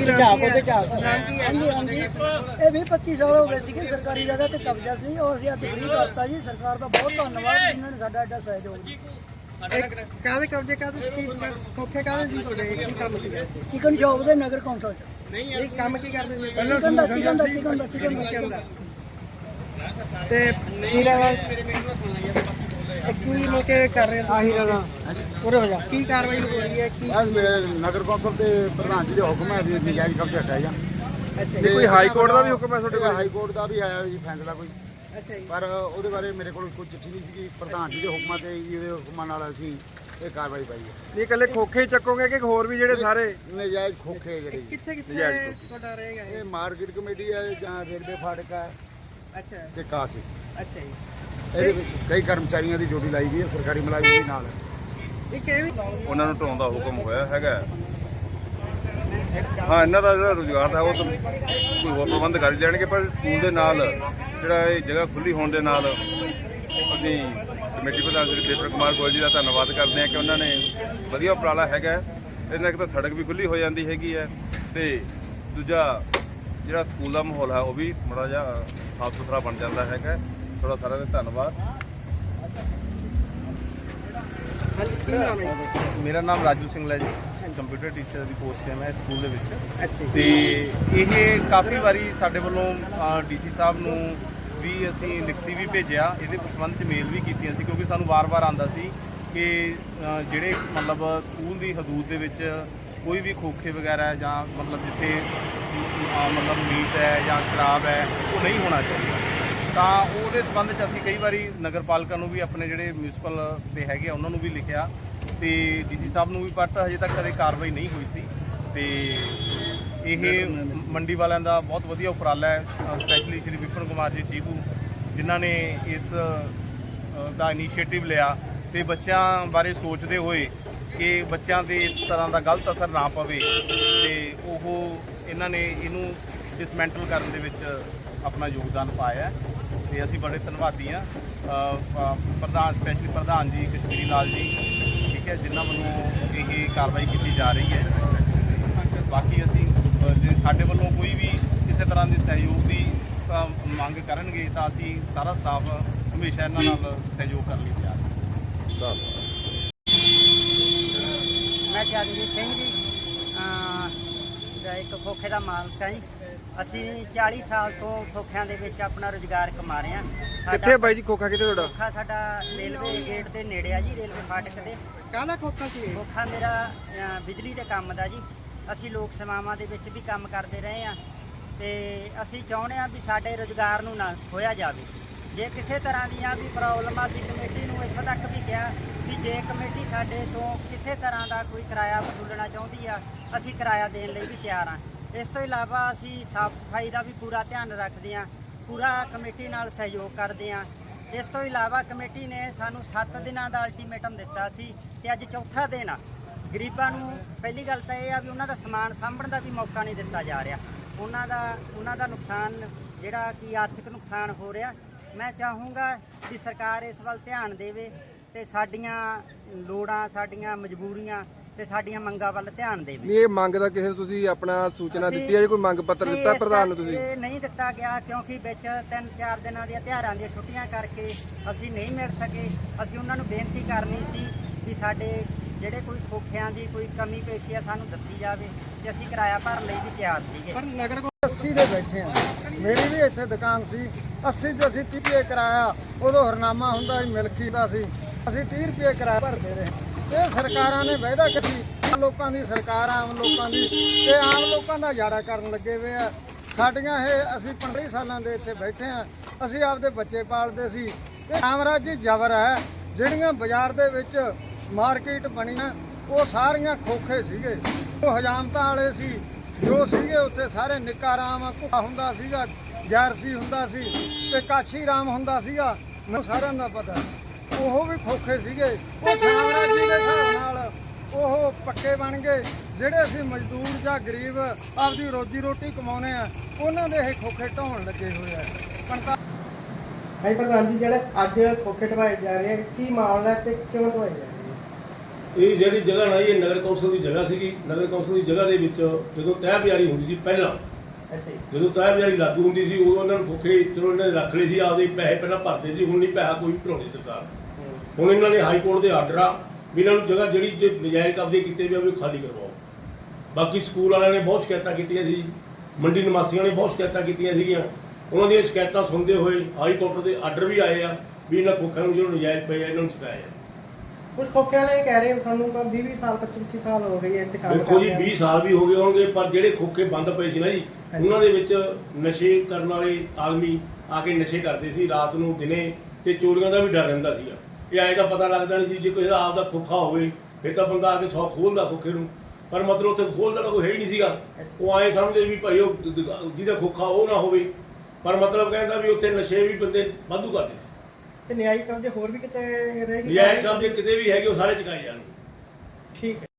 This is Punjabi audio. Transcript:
ਕੀ ਝਾਕ ਉਹਦੇ ਝਾਕ। ਹਾਂਜੀ ਹਾਂਜੀ। ਇਹ ਵੀ 25 ਸਾਲ ਹੋ ਗਏ ਸੀਗੇ ਸਰਕਾਰੀ ਜਗ੍ਹਾ ਤੇ ਕਬਜ਼ਾ ਸੀ ਔਰ ਅਸੀਂ ਅੱਜ ਫ੍ਰੀ ਕਰਤਾ ਜੀ। ਸਰਕਾਰ ਦਾ ਬਹੁਤ ਧੰਨਵਾਦ ਜਿਨ੍ਹਾਂ ਨੇ ਸਾਡਾ ਐਡਾ ਸਹਿਯੋਗ ਦਿੱਤਾ। ਕਾਹਦੇ ਕਬਜ਼ੇ ਕਾਹਦੇ ਕੀ ਖੋਖੇ ਕਾਹਦੇ ਜੀ ਤੁਹਾਡੇ? ਕੀ ਕੰਮ ਸੀ ਚਿਕਨ ਸ਼ਾਪ ਦੇ ਨਗਰ ਕੌਂਸਲ ਚ। ਇਹ ਕੰਮ ਕੀ ਕਰਦੇ ਸੀ? ਚਿਕਨ ਦਾ ਚਿਕਨ ਦਾ ਚਿਕਨ ਦਾ ਚਿਕਨ ਦਾ। ਚਿਕਨ ਦਾ। ਤੇ ਪੂਰਾ ਇਹ ਕੀ ਮੌਕੇ ਕਰ ਰਹੇ ਆਹੀ ਰਗਾ ਉਰੇ ਹੋ ਜਾ। ਕੀ ਕਾਰਵਾਈ ਹੋ ਰਹੀ ਹੈ? ਕੀ ਅੱਜ ਮੇਰੇ ਨਗਰ ਕੌਂਸਲ ਤੇ ਪ੍ਰਧਾਨ ਜੀ ਦੇ ਹੁਕਮ ਹੈ ਵੀ ਨਜਾਇਜ਼ ਕਬਜ਼ਾ ਹਟਾਇਆ ਜਾ ਅੱਛਾ ਤੇ ਜੀ। ਹਾਈ ਕੋਰਟ ਦਾ ਵੀ ਹੁਕਮ ਹੈ ਤੁਹਾਡੇ ਹਾਈ ਕੋਰਟ ਦਾ ਵੀ ਆਇਆ ਜੀ ਫੈਸਲਾ ਕੋਈ। ਅੱਛਾ ਜੀ। ਪਰ ਉਹਦੇ ਬਾਰੇ ਮੇਰੇ ਕੋਲ ਕੋਈ ਚਿੱਠੀ ਨਹੀਂ ਸੀਗੀ। ਪ੍ਰਧਾਨ ਜੀ ਦੇ ਹੁਕਮਾਂ ਤੇ ਜੀ ਉਹਦੇ ਹੁਕਮਾਂ ਨਾਲ ਅਸੀਂ ਇਹ ਕਾਰਵਾਈ ਪਾਈ ਹੈ। ਨਹੀਂ ਇਕੱਲੇ ਖੋਖੇ ਹੀ ਚੱਕੋਗੇ ਕਿ ਹੋਰ ਵੀ ਜਿਹੜੇ ਸਾਰੇ? ਨਜਾਇਜ਼ ਖੋਖੇ ਜਿਹੜੇ ਜੀ। ਕਿੱਥੇ ਕਿੱਥੇ ਨਜਾਇਜ਼ ਤੁਹਾਡਾ ਰਹੇਗਾ ਇਹ? ਇਹ ਮਾਰਕੀਟ ਕਮੇਟੀ ਹੈ ਜਾਂ ਰੇਲਵੇ ਫਾਟਕ ਹੈ ਅੱਛਾ। ਤੇ ਕਾਸੀ ਅੱਛਾ ਜੀ। ਇਹਦੇ ਵਿੱਚ ਕਈ ਕਰਮਚਾਰੀਆਂ ਦੀ ਡਿਊਟੀ ਲਾਈ ਗਈ ਹੈ ਸਰਕਾਰੀ ਮੁਲਾਜ਼ਮ ਵੀ ਨਾਲ ਇਹ ਕਿਵੇਂ ਉਹਨਾਂ ਨੂੰ ਢਾਉਣ ਦਾ ਹੁਕਮ ਹੋਇਆ ਹੈਗਾ। ਹਾਂ ਇਹਨਾਂ ਦਾ ਜਿਹੜਾ ਰੁਜ਼ਗਾਰ ਹੈ ਉਹ ਤਾਂ ਕੋਈ ਹੋਰ ਪ੍ਰਬੰਧ ਕਰ ਲੈਣਗੇ ਪਰ ਸਕੂਲ ਦੇ ਨਾਲ ਜਿਹੜਾ ਇਹ ਜਗ੍ਹਾ ਖੁੱਲੀ ਹੋਣ ਦੇ ਨਾਲ ਅਸੀਂ ਕਮੇਟੀ ਪ੍ਰਧਾਨ ਸ੍ਰੀ ਪੇਪਰ ਕੁਮਾਰ ਗੋਇਲ ਜੀ ਦਾ ਧੰਨਵਾਦ ਕਰਦੇ ਹਾਂ ਕਿ ਉਹਨਾਂ ਨੇ ਵਧੀਆ ਉਪਰਾਲਾ ਹੈਗਾ ਇਹਦੇ ਨਾਲ ਇੱਕ ਤਾਂ ਸੜਕ ਵੀ ਖੁੱਲੀ ਹੋ ਜਾਂਦੀ ਹੈਗੀ ਹੈ ਤੇ ਦੂਜਾ ਜਿਹੜਾ ਸਕੂਲ ਦਾ ਮਾਹੌਲ ਹੈ ਉਹ ਵੀ ਬੜਾ ਜਿਹਾ ਸਾਫ਼ ਸੁਥਰਾ ਬਣ ਜਾਂਦਾ ਹੈਗਾ ਥੋੜਾ ਸਾਰਿਆਂ ਦਾ ਧੰਨਵਾਦ। ਹਾਂਜੀ ਕੀ ਨਾਮ ਹੈ ਜੀ? ਮੇਰਾ ਨਾਮ ਰਾਜੂ ਸਿੰਘਲਾ ਜੀ। ਕੰਪਿਊਟਰ ਟੀਚਰ ਦੀ ਪੋਸਟ ਤੇ ਮੈਂ ਸਕੂਲ ਦੇ ਵਿੱਚ। ਤੇ ਇਹ ਕਾਫੀ ਵਾਰੀ ਸਾਡੇ ਵੱਲੋਂ ਡੀਸੀ ਸਾਹਿਬ ਨੂੰ ਵੀ ਅਸੀਂ ਲਿਖਤੀ ਵੀ ਭੇਜਿਆ। ਇਹਦੇ ਸੰਬੰਧ ਚ ਮੇਲ ਵੀ ਕੀਤੀਆਂ ਸੀ ਕਿਉਂਕਿ ਸਾਨੂੰ ਵਾਰ-ਵਾਰ ਆਂਦਾ ਸੀ ਕਿ ਜਿਹੜੇ ਮਤਲਬ ਸਕੂਲ ਦੀ ਹਦੂਦ ਦੇ ਵਿੱਚ ਕੋਈ ਵੀ ਖੋਖੇ ਵਗੈਰਾ ਜਾਂ ਮਤਲਬ ਜਿੱਥੇ ਮਤਲਬ ਮੀਟ ਹੈ ਜਾਂ ਸ਼ਰਾਬ ਹੈ ਉਹ ਨਹੀਂ ਹੋਣਾ ਚਾਹੀਦਾ। ਤਾਂ ਉਹਦੇ ਸੰਬੰਧ ਚ ਅਸੀਂ ਕਈ ਵਾਰੀ ਨਗਰਪਾਲਿਕਾ ਨੂੰ ਵੀ ਆਪਣੇ ਜਿਹੜੇ ਮਿਊਨਿਸਪਲ ਦੇ ਹੈਗੇ ਆ, ਉਹਨਾਂ ਨੂੰ ਵੀ ਲਿਖਿਆ ਤੇ ਡੀਸੀ ਸਾਹਿਬ ਨੂੰ ਵੀ ਬਟ ਹਜੇ ਤੱਕ ਕਦੇ ਕਾਰਵਾਈ ਨਹੀਂ ਹੋਈ ਸੀ ਤੇ ਇਹ ਮੰਡੀ ਵਾਲਿਆਂ ਦਾ ਬਹੁਤ ਵਧੀਆ ਉਪਰਾਲਾ ਹੈ ਸਪੈਸ਼ਲੀ ਸ਼੍ਰੀ ਵਿਪਨ ਕੁਮਾਰ ਜੀ ਚੀਫੂ ਜਿਨ੍ਹਾਂ ਨੇ ਇਸ ਦਾ ਇਨੀਸ਼ੀਏਟਿਵ ਲਿਆ ਤੇ ਬੱਚਿਆਂ ਬਾਰੇ ਸੋਚਦੇ ਹੋਏ ਕਿ ਬੱਚਿਆਂ ਤੇ ਇਸ ਤਰ੍ਹਾਂ ਦਾ ਗਲਤ ਅਸਰ ਨਾ ਪਵੇ ਤੇ ਉਹ, ਇਹਨਾਂ ਨੇ ਇਹਨੂੰ ਡਿਸਮੈਂਟਲ ਕਰਨ ਦੇ ਵਿੱਚ ਆਪਣਾ ਯੋਗਦਾਨ ਪਾਇਆ ਤੇ ਅਸੀਂ ਬੜੇ ਧੰਨਵਾਦੀ ਪ- ਪ੍ਰਧਾਨ ਸਪੈਸ਼ਲੀ ਪ੍ਰਧਾਨ ਜੀ ਕਸ਼ਮੀਰੀ ਲਾਲ ਜੀ ਠੀਕ ਹੈ ਜਿਨ੍ਹਾਂ ਵੱਲੋਂ ਇਹ ਕਾਰਵਾਈ ਕੀਤੀ ਜਾ ਰਹੀ ਹੈ। ਬਾਕੀ ਅਸੀਂ ਜੇ ਸਾਡੇ ਵੱਲੋਂ ਕੋਈ ਵੀ ਕਿਸੇ ਤਰ੍ਹਾਂ ਦੇ ਸਹਿਯੋਗ ਦੀ ਮੰਗ ਕਰਨਗੇ ਤਾਂ ਅਸੀਂ ਸਾਰਾ ਸਟਾਫ ਹਮੇਸ਼ਾ ਇਹਨਾਂ ਨਾਲ ਸਹਿਯੋਗ ਕਰਨ ਲਈ ਤਿਆਰ ਹਾਂ। ਮੈਂ ਜਗਜੀਤ ਸਿੰਘ ਜੀ ਇੱਕ ਖੋਖੇ ਦਾ ਮਾਲਕ ਹਾਂ ਜੀ। ਅਸੀਂ 40 ਸਾਲ ਤੋਂ ਖੋਖਿਆਂ ਦੇ ਵਿੱਚ ਆਪਣਾ ਰੁਜ਼ਗਾਰ ਕਮਾ ਰਹੇ ਹਾਂ। ਸਾਡਾ ਕਿੱਥੇ ਬਾਈ ਜੀ ਖੋਖਾ ਕਿੱਥੇ ਤੁਹਾਡਾ? ਖੋਖਾ ਸਾਡਾ ਰੇਲਵੇ ਗੇਟ ਦੇ ਨੇੜੇ ਆ ਜੀ ਰੇਲਵੇ ਫਾਟਕ ਦੇ ਕਾਹਦਾ ਖੋਖਾ ਸੀ ਇਹ? ਖੋਖਾ ਮੇਰਾ ਬਿਜਲੀ ਦੇ ਕੰਮ ਦਾ ਜੀ। ਅਸੀਂ ਲੋਕ ਸੇਵਾਵਾਂ ਦੇ ਵਿੱਚ ਵੀ ਕੰਮ ਕਰਦੇ ਰਹੇ ਆ ਤੇ ਅਸੀਂ ਚਾਹੁੰਦੇ ਆ ਵੀ ਸਾਡੇ ਰੁਜ਼ਗਾਰ ਨੂੰ ਨਾ ਖੋਇਆ ਜਾਵੇ। ਜੇ ਕਿਸੇ ਤਰ੍ਹਾਂ ਦੀਆਂ ਵੀ ਪ੍ਰੋਬਲਮ ਅਸੀਂ ਕਮੇਟੀ ਨੂੰ ਇੱਥੋਂ ਤੱਕ ਵੀ ਕਿਹਾ ਵੀ ਜੇ ਕਮੇਟੀ ਸਾਡੇ ਤੋਂ ਕਿਸੇ ਤਰ੍ਹਾਂ ਦਾ ਕੋਈ ਕਿਰਾਇਆ ਵਸੂਲਣਾ ਚਾਹੁੰਦੀ ਆ, ਅਸੀਂ ਕਿਰਾਇਆ ਦੇਣ ਲਈ ਵੀ ਤਿਆਰ ਆ। ਇਸ ਤੋਂ ਇਲਾਵਾ ਅਸੀਂ ਸਾਫ਼ ਸਫ਼ਾਈ ਦਾ ਵੀ ਪੂਰਾ ਧਿਆਨ ਰੱਖਦੇ ਆ, ਪੂਰਾ ਕਮੇਟੀ ਨਾਲ ਸਹਿਯੋਗ ਕਰਦੇ ਆ। ਇਸ ਤੋਂ ਇਲਾਵਾ ਕਮੇਟੀ ਨੇ ਸਾਨੂੰ 7 ਦਿਨਾਂ ਦਾ ਅਲਟੀਮੇਟਮ ਦਿੱਤਾ ਸੀ ਤੇ ਅੱਜ ਚੌਥਾ ਦਿਨ ਆ। ਗਰੀਬਾਂ ਨੂੰ ਪਹਿਲੀ ਗੱਲ ਤਾਂ ਇਹ ਆ ਵੀ ਉਹਨਾਂ ਦਾ ਸਮਾਨ ਸਾਂਭਣ ਦਾ ਵੀ ਮੌਕਾ ਨਹੀਂ ਦਿੱਤਾ ਜਾ ਰਿਹਾ। ਉਹਨਾਂ ਦਾ ਉਹਨਾਂ ਦਾ ਨੁਕਸਾਨ ਜਿਹੜਾ ਕਿ ਆਰਥਿਕ ਨੁਕਸਾਨ ਹੋ ਰਿਹਾ ਮੈਂ ਚਾਹੂੰਗਾ ਕਿ ਸਰਕਾਰ ਇਸ ਵੱਲ ਧਿਆਨ ਦੇਵੇ ਤੇ ਸਾਡੀਆਂ ਲੋੜਾਂ ਸਾਡੀਆਂ ਮਜਬੂਰੀਆਂ ਤੇ ਸਾਡੀਆਂ ਮੰਗਾਂ ਵੱਲ ਧਿਆਨ ਦੇਵੇ। ਨਹੀਂ ਇਹ ਮੰਗ ਦਾ ਕਿਸੇ ਨੂੰ ਤੁਸੀਂ ਆਪਣਾ ਸੂਚਨਾ ਦਿੱਤੀ ਹੈ ਜਾਂ ਕੋਈ ਮੰਗ ਪੱਤਰ ਨਹੀਂ, ਦਿੱਤਾ ਇਸ ਪ੍ਰਧਾਨ ਨੂੰ ਤੁਸੀਂ? ਇਹ ਨਹੀਂ ਦਿੱਤਾ ਗਿਆ ਕਿਉਂਕਿ ਵਿੱਚ ਤਿੰਨ ਚਾਰ ਦਿਨਾਂ ਦੀਆਂ ਤਿਉਹਾਰਾਂ ਦੀਆਂ ਛੁੱਟੀਆਂ ਕਰਕੇ ਅਸੀਂ ਨਹੀਂ ਮਿਲ ਸਕੇ। ਅਸੀਂ ਉਹਨਾਂ ਨੂੰ ਬੇਨਤੀ ਕਰਨੀ ਸੀ ਕਿ ਸਾਡੇ ਜਿਹੜੇ ਕੋਈ ਖੋਖਿਆਂ ਦੀ ਕੋਈ ਕਮੀ ਪੇਸ਼ੀ ਆ ਸਾਨੂੰ ਦੱਸੀ ਜਾਵੇ ਤੇ ਅਸੀਂ ਕਿਰਾਇਆ ਭਰਨ ਲਈ ਵੀ ਤਿਆਰ ਸੀਗੇ। ਪਰ ਨਗਰ 80 ਦੇ ਬੈਠੇ ਆ ਮੇਰੀ ਵੀ ਇੱਥੇ ਦੁਕਾਨ ਸੀ। 80 ਚ ਅਸੀਂ 30 ਰੁਪਏ ਕਿਰਾਇਆ, ਉਦੋਂ ਹਰਨਾਮਾ ਹੁੰਦਾ ਸੀ ਮਿਲਕੀ ਦਾ ਸੀ। ਅਸੀਂ 30 ਰੁਪਏ ਕਿਰਾਇਆ ਭਰਦੇ ਰਹੇ। ਇਹ ਸਰਕਾਰਾਂ ਨੇ ਵਾਅਦਾ ਕੀਤੀ। ਲੋਕਾਂ ਦੀ ਸਰਕਾਰ ਆਮ ਲੋਕਾਂ ਦੀ। ਤੇ ਆਮ ਲੋਕਾਂ ਦਾ ਜਾੜਾ ਕਰਨ ਲੱਗੇ ਹੋਏ ਆ। ਸਾਡੀਆਂ ਇਹ, ਅਸੀਂ 15 ਸਾਲਾਂ ਦੇ ਇੱਥੇ ਬੈਠੇ ਆ। ਅਸੀਂ ਆਪਦੇ ਬੱਚੇ ਪਾਲਦੇ ਸੀ। ਇਹ ਸਾਮਰਾਜੀ ਜਬਰ ਹੈ। ਜਿਹੜੀਆਂ ਬਾਜ਼ਾਰ ਦੇ ਵਿੱਚ ਮਾਰਕੀਟ ਬਣੀਆਂ, ਉਹ ਸਾਰੀਆਂ ਖੋਖੇ ਸੀਗੇ। ਉਹ ਹਜਾਮਤਾਂ ਵਾਲੇ ਸੀ। ਜੋ ਸੀਗੇ ਉੱਥੇ ਸਾਰੇ ਨਿੱਕਾ ਰਾਮ ਘੁੱਟਾ ਹੁੰਦਾ ਸੀਗਾ, ਜਰਸੀ ਹੁੰਦਾ ਸੀ ਤੇ ਕਾਸ਼ੀ ਰਾਮ ਹੁੰਦਾ ਸੀਗਾ, ਮੈਨੂੰ ਸਾਰਿਆਂ ਦਾ ਪਤਾ। ਉਹ ਵੀ ਖੋਖੇ ਸੀਗੇ। ਉਹ ਸਾਮਰਾਜੀ ਦੇ ਹਿਸਾਬ ਨਾਲ ਉਹ ਪੱਕੇ ਬਣ ਗਏ। ਜਿਹੜੇ ਅਸੀਂ ਮਜ਼ਦੂਰ ਜਾਂ ਗਰੀਬ ਆਪਦੀ ਰੋਜੀ ਰੋਟੀ ਕਮਾਉਨੇ ਆ ਉਹਨਾਂ ਦੇ ਇਹ ਖੋਖੇ ਢਾਉਣ ਲੱਗੇ ਹੋਏ ਆ। ਪੰਤਾ ਭਾਈ ਪ੍ਰਧਾਨ ਜੀ, ਜਿਹੜੇ ਅੱਜ ਖੋਖੇ ਢਵਾਏ ਜਾ ਰਹੇ ਆ, ਕੀ ਮਾਮਲਾ ਹੈ ਤੇ ਕਿਉਂ ਢਵਾਏ ਜਾ ਰਹੇ ਇਹ ਜਿਹੜੀ ਜਗ੍ਹਾ ਨਾ ਇਹ ਨਗਰ ਕੌਂਸਲ ਦੀ ਜਗ੍ਹਾ ਸੀਗੀ। ਨਗਰ ਕੌਂਸਲ ਦੀ ਜਗ੍ਹਾ ਦੇ ਵਿੱਚ ਜਦੋਂ ਤਹਿ ਬਿਆਰੀ ਹੁੰਦੀ ਸੀ ਪਹਿਲਾਂ ਅੱਛਾ ਜਦੋਂ ਤਹਿ ਬਿਆਰੀ ਲਾਗੂ ਹੁੰਦੀ ਸੀ ਉਦੋਂ ਇਹਨਾਂ ਨੂੰ ਭੁੱਖੇ ਚਲੋ ਇਹਨਾਂ ਨੇ ਰੱਖ ਲਏ ਸੀ ਆਪਦੇ ਪੈਸੇ ਪਹਿਲਾਂ ਭਰਦੇ ਸੀ ਹੁਣ ਨਹੀਂ ਪੈਸਾ ਕੋਈ ਭਰਾਉਂਦੀ ਸਰਕਾਰ। ਹੁਣ ਇਹਨਾਂ ਨੇ ਹਾਈ ਕੋਰਟ ਦੇ ਆਰਡਰ ਆ ਵੀ ਇਹਨਾਂ ਨੂੰ ਜਗ੍ਹਾ ਜਿਹੜੀ ਜੇ ਨਜਾਇਜ਼ ਕਬਜ਼ੇ ਕੀਤੇ ਵੀ ਆ ਵੀ ਖਾਲੀ ਕਰਵਾਓ। ਬਾਕੀ ਸਕੂਲ ਵਾਲਿਆਂ ਨੇ ਬਹੁਤ ਸ਼ਿਕਾਇਤਾਂ ਕੀਤੀਆਂ ਸੀ ਮੰਡੀ ਨਿਵਾਸੀਆਂ ਨੇ ਬਹੁਤ ਸ਼ਿਕਾਇਤਾਂ ਕੀਤੀਆਂ ਸੀਗੀਆਂ। ਉਹਨਾਂ ਦੀਆਂ ਸ਼ਿਕਾਇਤਾਂ ਸੁਣਦੇ ਹੋਏ ਹਾਈ ਕੋਰਟ ਦੇ ਆਰਡਰ ਵੀ ਆਏ ਆ ਵੀ ਇਹਨਾਂ ਖੋਖਿਆਂ ਨੂੰ ਜਿਹੜਾ ਨਜਾਇਜ਼ ਪਏ ਆ ਇਹਨਾਂ ਨੂੰ ਚੁਕਾਇਆ ਕੁਝ ਖੋਖਿਆਂ ਨੇ ਕਹਿ ਰਹੇ ਸਾਨੂੰ ਤਾਂ 20 20 ਸਾਲ 25 25 ਸਾਲ ਹੋ ਗਏ ਇੱਥੇ ਕੰਮ ਦੇਖੋ ਜੀ ਕਰਦਿਆਂ। 20 ਸਾਲ ਵੀ ਹੋ ਗਏ ਹੋਣਗੇ ਪਰ ਜਿਹੜੇ ਖੋਖੇ ਬੰਦ ਪਏ ਸੀ ਨਾ ਜੀ। ਉਹਨਾਂ ਦੇ ਵਿੱਚ ਨਸ਼ੇ ਕਰਨ ਵਾਲੇ ਆਦਮੀ ਆ ਕੇ ਨਸ਼ੇ ਕਰਦੇ ਸੀ ਰਾਤ ਨੂੰ ਦਿਨੇ ਤੇ ਚੋਰੀਆਂ ਦਾ ਵੀ ਡਰ ਰਹਿੰਦਾ ਸੀਗਾ। ਇਹ ਐਂ ਤਾਂ ਪਤਾ ਲੱਗਦਾ ਨਹੀਂ ਸੀ ਜੇ ਕੋਈ ਦਾ ਆਪਦਾ ਖੋਖਾ ਹੋਵੇ ਫਿਰ ਤਾਂ ਬੰਦਾ ਆ ਕੇ ਸੌ ਖੋਲਦਾ ਖੋਖੇ ਨੂੰ। ਪਰ ਮਤਲਬ ਉੱਥੇ ਖੋਲਦਾ ਤਾਂ ਕੋਈ ਹੈ ਹੀ ਨਹੀਂ ਸੀਗਾ। ਉਹ ਐਂ ਸਮਝਦੇ ਵੀ ਭਾਈ ਉਹ ਦ- ਦ- ਜਿਹਦਾ ਖੋਖਾ ਉਹ ਨਾ ਹੋਵੇ। ਪਰ ਮਤਲਬ ਕਹਿੰਦਾ ਵੀ ਉੱਥੇ ਨਸ਼ੇ ਵੀ ਬੰਦੇ ਵਾਧੂ ਕਰਦੇ ਸੀ। ਤੇ ਨਿਆਈ ਕਬਜ਼ੇ ਹੋਰ ਵੀ ਕਿਤੇ ਰਹਿ ਗਏ ਨਜਾਇਜ਼ ਕਬਜ਼ੇ ਕਿਤੇ ਵੀ ਹੈਗੇ ਉਹ ਸਾਰੇ ਚੁਕਾਏ ਜਾਣਗੇ। ਠੀਕ ਹੈ।